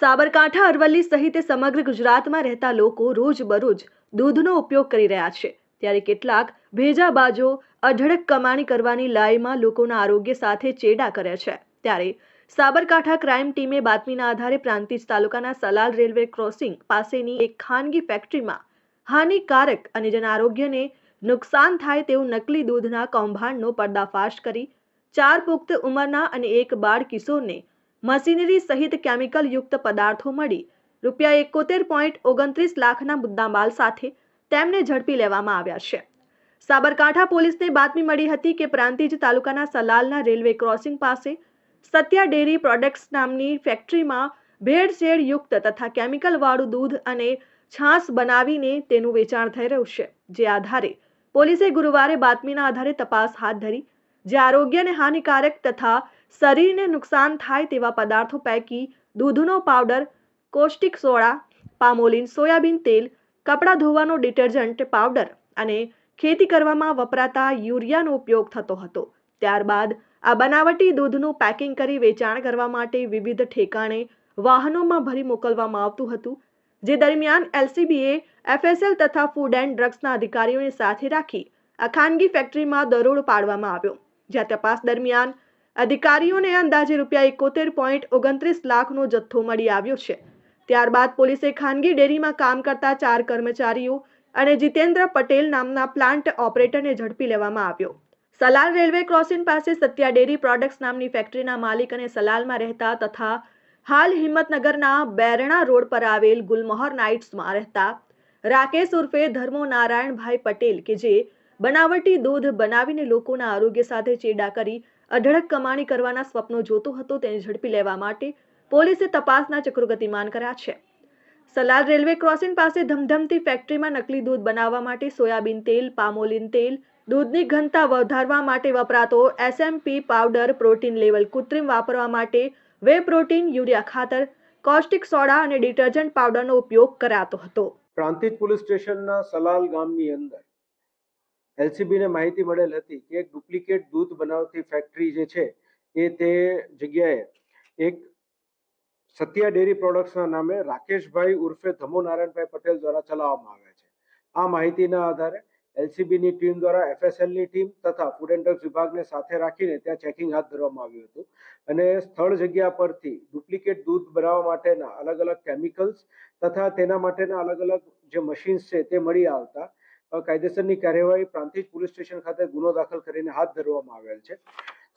સાબરકાંઠા, અરવલ્લી સહિત સમગ્ર ગુજરાતમાં રહેતા લોકો રોજબરોજ દૂધનો ઉપયોગ કરી રહ્યા છે. ત્યારે કેટલાક ભેજાબાજો, અઢળક કમાણી કરવાની લાઈમાં લોકોના આરોગ્ય સાથે ચેડા કરે છે. ત્યારે સાબરકાંઠા ક્રાઇમ ટીમે બાતમીના આધારે પ્રાંતિજ તાલુકાના સલાલ રેલવે ક્રોસિંગ પાસેની એક ખાનગી ફેક્ટરીમાં હાનિકારક અને જન આરોગ્યને નુકસાન થાય તેવું નકલી દૂધના કૌભાંડનો પર્દાફાશ કરી ચાર પુખ્ત ઉંમરના અને એક બાળ કિશોરને મશીનરી સહિત કેમિકલ યુક્ત પદાર્થો મળી. રૂપિયા એકોતેર પોઈન્ટ ઓગણત્રીસ લાખના મુદ્દામાલ સાથે તેમને ઝડપી લેવામાં આવ્યા છે. સાબરકાંઠા પોલીસને બાતમી મળી હતી કે પ્રાંતિજ તાલુકાના સલાલના રેલવે ક્રોસિંગ પાસે સત્યા ડેરી પ્રોડક્ટ્સ નામની ફેક્ટરીમાં ભેળસેળ યુક્ત તથા કેમિકલવાળું દૂધ અને છાશ બનાવીને તેનું વેચાણ થઈ રહ્યું છે. જે આધારે પોલીસે ગુરુવારે બાતમીના આધારે તપાસ હાથ ધરી, જે આરોગ્યને હાનિકારક તથા શરીરને નુકસાન થાય તેવા પદાર્થો પૈકી દૂધનો powder, caustic soda, palmolein, soybean તેલ, કપડાં ધોવાનો ડિટર્જન્ટ પાવડર અને ખેતી કરવામાં વપરાતા યુરિયાનો ઉપયોગ થતો હતો. ત્યારબાદ આ બનાવટી દૂધનું પેકિંગ કરી વેચાણ કરવા માટે વિવિધ ઠેકાણે વાહનોમાં ભરી મોકલવામાં આવતું હતું, જે દરમિયાન એલસીબીએ, એફએસએલ તથા ફૂડ એન્ડ ડ્રગ્સના અધિકારીઓને સાથે રાખી આ ખાનગી ફેક્ટરીમાં દરોડો પાડવામાં આવ્યો. જ્યાં તપાસ દરમિયાન અધિકારીઓને અંદાજે રૂપિયા એકોતેર પોઈન્ટ ઓગણત્રીસ લાખનો જથ્થો મળી આવ્યો છે. ત્યારબાદ પોલીસે ખાનગી ડેરીમાં કામ કરતા ચાર કર્મચારીઓ અને જીતેન્દ્ર પટેલ નામના પ્લાન્ટ ઓપરેટરને ઝડપી લેવામાં આવ્યો. સલાલ રેલવે ક્રોસિંગ પાસે સત્યા ડેરી પ્રોડક્ટ્સ નામની ફેક્ટરીના માલિક અને સલાલમાં રહેતા તથા હાલ હિંમતનગરના બેરણા રોડ પર આવેલ ગુલમોહર નાઇટ્સમાં રહેતા રાકેશ ઉર્ફે ધર્મો નારાયણભાઈ પટેલ કે જે બનાવટી દૂધ બનાવીને લોકોના આરોગ્ય સાથે ચેડા કરી અઢળક કમાણી કરવાના સ્વપ્નો જોતો હતો તેને ઝડપી લેવા માટે પોલીસે તપાસના ચક્રો ગતિમાન કર્યા છે. સલાલ રેલવે ક્રોસિંગ પાસે ધમધમતી ફેક્ટરીમાં નકલી દૂધ બનાવવા માટે સોયાબીન તેલ, પામોલિન તેલ, દૂધની ઘનતા વધારવા માટે વપરાતો એસએમપી પાવડર પ્રોટીન લેવલ કૃત્રિમ વાપરવા માટે વે પ્રોટીન, યુરિયા ખાતર, કોસ્ટિક સોડા અને ડિટર્જન્ટ પાવડરનો ઉપયોગ કરાતો હતો. પ્રાંતિજ પોલીસ સ્ટેશનના સલાલ ગામની અંદર એલસીબીને માહિતી મળેલ હતી કે એક ડુપ્લિકેટ દૂધ બનાવતી ફેક્ટરી જે છે એ તે જગ્યાએ એક સત્યા ડેરી પ્રોડક્ટ્સના નામે રાકેશભાઈ ઉર્ફે ધમો નારાયણભાઈ પટેલ દ્વારા ચલાવવામાં આવે છે. આ માહિતીના આધારે એલસીબીની ટીમ દ્વારા એફએસએલની ટીમ તથા ફૂડ એન્ડ ડ્રગ્સ વિભાગને સાથે રાખીને ત્યાં ચેકિંગ હાથ ધરવામાં આવ્યું હતું. અને સ્થળ જગ્યા પરથી ડુપ્લિકેટ દૂધ બનાવવા માટેના અલગ અલગ કેમિકલ્સ તથા તેના માટેના અલગ અલગ જે મશીન્સ છે તે મળી આવતા કાયદેસરની કાર્યવાહી પ્રાંતિજ પોલીસ સ્ટેશન ખાતે ગુનો દાખલ કરીને હાથ ધરવામાં આવેલ છે.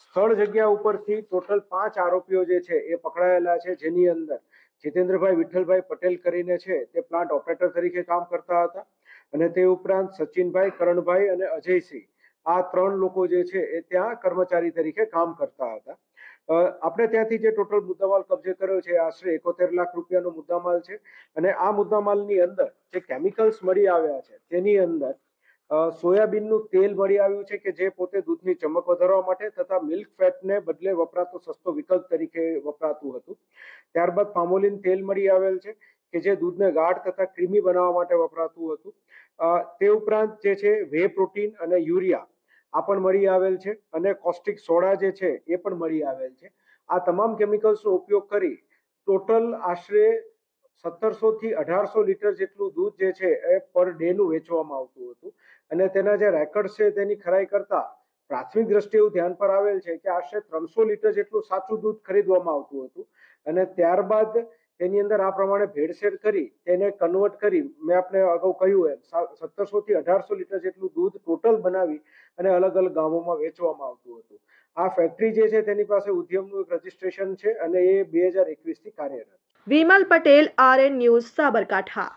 સ્થળ જગ્યા ઉપરથી ટોટલ પાંચ આરોપીઓ જે છે એ પકડાયેલા છે. જેની અંદર જીતેન્દ્રભાઈ વિઠ્ઠલભાઈ પટેલ કરીને છે તે પ્લાન્ટ ઓપરેટર તરીકે કામ કરતા હતા અને તે ઉપરાંત સચિનભાઈ, કરણભાઈ અને અજયસિંહ આ ત્રણ લોકો જે છે એ ત્યાં કર્મચારી તરીકે કામ કરતા હતા. આપણે ત્યાંથી જે ટોટલ મુદ્દામાલ કબજે કર્યો છે, આશરે એકોતેર લાખ રૂપિયાનો મુદ્દામાલ છે. અને આ મુદ્દામાલની અંદર જે કેમિકલ્સ મળી આવ્યા છે, તેની અંદર સોયાબીનનું તેલ મળી આવ્યું છે કે જે પોતે દૂધની ચમક વધારવા માટે તથા મિલ્ક ફેટને બદલે વપરાતો સસ્તો વિકલ્પ તરીકે વપરાતું હતું. ત્યારબાદ પામોલિન તેલ મળી આવેલ છે કે જે દૂધને ગાઢ તથા ક્રીમી બનાવવા માટે વપરાતું હતું. તે ઉપરાંત જે છે વે પ્રોટીન અને યુરિયા. આ પણ મળી આવેલ છે અને કોસ્ટિક સોડા જે છે એ પણ મળી આવેલ છે. આ તમામ કેમિકલ્સનો ઉપયોગ કરી ટોટલ આશરે સત્તરસો થી અઢારસો લીટર જેટલું દૂધ જે છે એ પર ડેનું વેચવામાં આવતું હતું. અને તેના જે રેકર્ડ છે તેની ખરાઈ કરતા પ્રાથમિક દ્રષ્ટિએ એવું ધ્યાન પર આવેલ છે કે આશરે ત્રણસો લીટર જેટલું સાચું દૂધ ખરીદવામાં આવતું હતું. અને ત્યારબાદ તેની અંદર આ પ્રમાણે ભેળસેળ કરી તેને કન્વર્ટ કરી મેં આપને અગાઉ કહ્યું એમ સત્તરસો થી અઢારસો લીટર જેટલું દૂધ ટોટલ બનાવી અને અલગ અલગ ગામોમાં વેચવામાં આવતું હતું આ ફેક્ટરી જે છે તેની પાસે ઉદ્યમનું એક રજીસ્ટ્રેશન છે અને એ બે હજાર એકવીસથી કાર્યરત. Vimal Patel RN news Sabarkantha